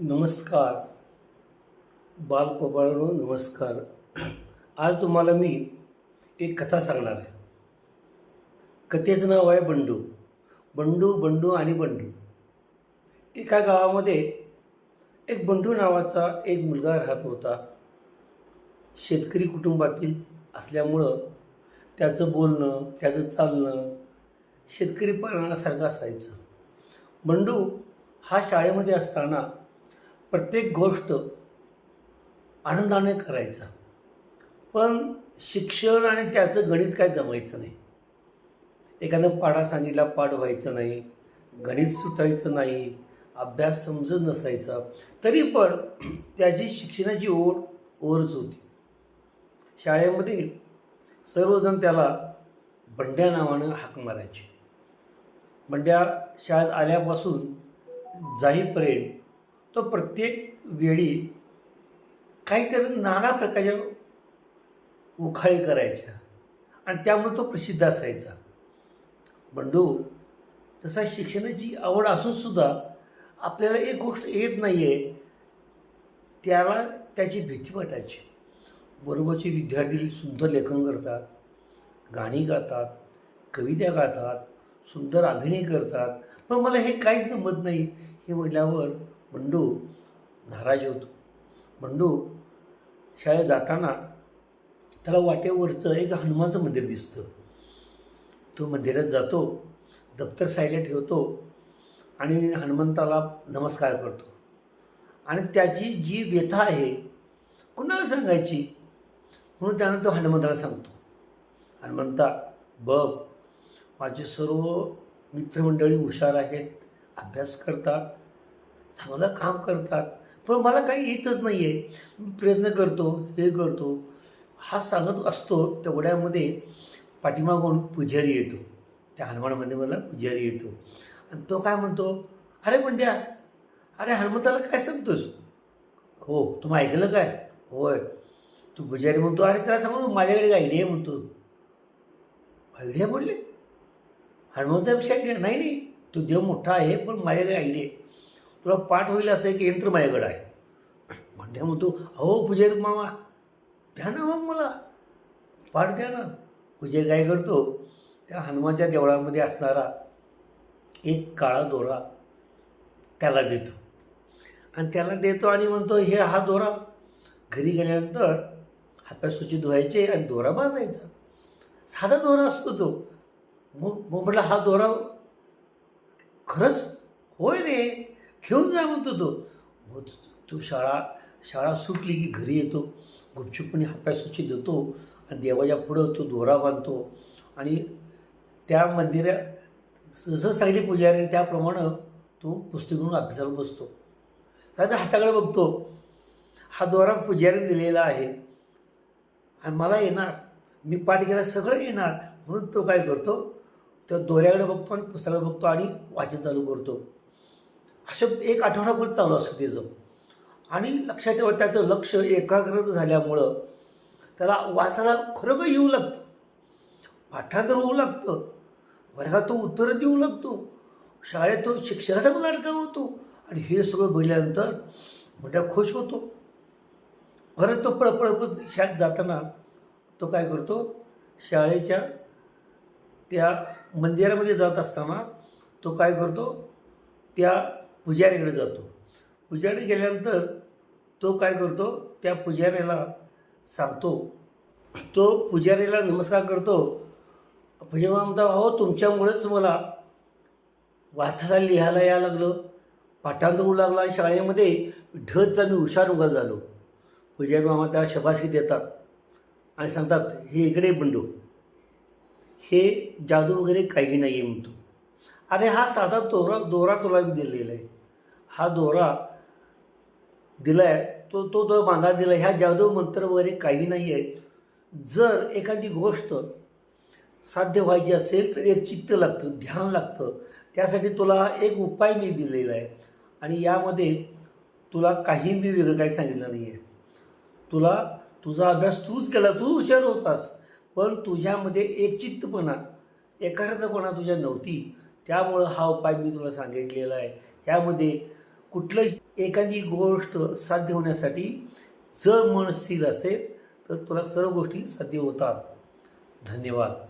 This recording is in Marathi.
नमस्कार. बालकोबाळनो नमस्कार. आज तुम्हाला मी एक कथा सांगणार आहे. कथेचं नाव आहे बंडू. बंडू बंडू आणि बंडू. एका गावामध्ये एक बंडू नावाचा एक मुलगा राहत होता. शेतकरी कुटुंबातील असल्यामुळं त्याचं बोलणं त्याचं चालणं शेतकरी पाळण्यासारखं असायचं. बंडू हा शाळेमध्ये असताना प्रत्येक गोष्ट आनंदाने करायचा. पण शिक्षण आणि त्याचं गणित काय जमायचं नाही. एखादं पाडा सांगितला पाठ व्हायचं नाही गणित सुटायचं नाही अभ्यास समजत नसायचा तरी पण त्याची शिक्षणाची ओढ ओरच होती. शाळेमध्ये सर्वजण त्याला बंड्या नावानं हाक मारायचे. बंड्या शाळेत आल्यापासून जाईपर्यंत तो प्रत्येक वेळी काहीतरी नाना प्रकारच्या उखाळी करायच्या आणि त्यामुळे तो प्रसिद्ध असायचा. बंडू तसा शिक्षणाची आवड असून सुद्धा आपल्याला एक गोष्ट येत नाही आहे त्याला त्याची भीती वाटायची. बरोबरचे विद्यार्थी सुंदर लेखन करतात गाणी गातात कविता गातात सुंदर अभिनय करतात. पण मला हे काहीच जमत नाही हे म्हटल्यावर बंडू नाराज होतो. बंडू शाळेत जाताना त्याला वाटेवरचं एक हनुमानचं मंदिर दिसतं. तो मंदिरात जातो दप्तर साईडला ठेवतो आणि हनुमंताला नमस्कार करतो. आणि त्याची जी व्यथा आहे कुणाला सांगायची? म्हणून त्यानं तो हनुमंताला सांगतो. हनुमंता बघ माझे सर्व मित्रमंडळी हुशार आहेत अभ्यास करतात चांगलं काम करतात. पण मला काही येतच नाही आहे प्रयत्न करतो हे करतो. हा सांगत असतो तेवढ्यामध्ये पाठीमागून पुजारी येतो. त्या हनुमानामध्ये मला पुजारी येतो. आणि तो काय म्हणतो अरे पंड्या अरे हनुमंताला काय सांगतोस? हो तुम्ही ऐकलं काय? होय. तू पुजारी म्हणतो. अरे त्याला सांगू माझ्याकडे आयडिया म्हणतो. आयडिया बोलले हनुमंतापेक्षा आयडिया नाही नाही. तो देव मोठा आहे पण माझ्याकडे आयडिया तुला पाठ होईल असं एक यंत्र माझ्याकडं आहे. म्हणते म्हणतो अहो पुजारी मामा द्या ना मग मला. पाठ द्या ना. पूजे काय करतो त्या हनुमानच्या देवळामध्ये असणारा एक काळा दोरा त्याला देतो. आणि त्याला देतो आणि म्हणतो हे हा दोरा. घरी गेल्यानंतर हातपाय स्वच्छ धुवायचे आणि दोरा बांधायचा. साधा दोरा असतो तो. मग मग म्हटलं हा दोरा खरंच होय रे. घेऊन जा म्हणतो तो. तो शाळा शाळा सुटली की घरी येतो. गुपचूपणे हातपाय देतो आणि देवाच्या पुढं तो दोरा बांधतो. आणि त्या मंदिरा जसं सांगितले पुजारी त्याप्रमाणे तो पुस्तक अभ्यासाला बसतो. साधा हाताकडे बघतो. हा दोरा पुजारी दिलेला आहे. आणि मला येणार. मी पाठ केला सगळं येणार. म्हणून तो काय करतो? त्या दोऱ्याकडे बघतो आणि पुस्तकाकडे बघतो आणि वाचन चालू करतो. अशा एक आठवडाभर चालू असतं त्याचं आणि लक्षात ठेवा त्याचं लक्ष एकाग्र झाल्यामुळं त्याला वाचायला खरोखर येऊ लागतं. पाठांतर होऊ लागतं. वर्गात तो उत्तरं देऊ लागतो. शाळेत तो शिक्षणाचा पण लाडका होतो. आणि हे सगळं बघितल्यानंतर मोठ्या खुश होतो. परत तो पळपळपत शाळेत जाताना तो काय करतो? शाळेच्या त्या मंदिरामध्ये जात असताना तो काय करतो? त्या पुजारीकडे जातो. पुजारी गेल्यानंतर तो काय करतो? त्या पुजाऱ्याला सांगतो. तो पुजारीला नमस्कार करतो. पुजारी म्हणता अहो तुमच्यामुळेच मला वाचायला लिहायला यायला लागलं. पाठांतर होऊ लागला. आणि शाळेमध्ये ढचा मी हुशार उगा झालो. पुजारी मामा त्याला शबासकी देतात आणि सांगतात हे इकडे बंडू. हे जादू वगैरे काही नाही आहे म्हणतो. अरे हा साधा दोरा दोरा तुला दिलेला आहे. हा दोरा दिला आहे तो तो तो बांधा दिला ह्या जादू मंत्र वगैरे काही नाही आहे जर एखादी गोष्ट साध्य व्हायची असेल तर एक चित्त लागतं ध्यान लागतं. त्यासाठी तुला एक उपाय मी दिलेला आहे. आणि यामध्ये तुला काही मी वेगळं काही सांगितलं नाही आहे तुला तुझा अभ्यास तूच केला तू हुशार होतास. पण तुझ्यामध्ये एक चित्तपणा एकाग्रतापणा तुझ्या नव्हती. त्यामुळं हा उपाय मी तुला सांगितलेला आहे. यामध्ये कुठलंही एखादी गोष्ट साध्य होण्यासाठी जर मन स्थिर असेल तर तुला सर्व गोष्टी साध्य होतात. धन्यवाद.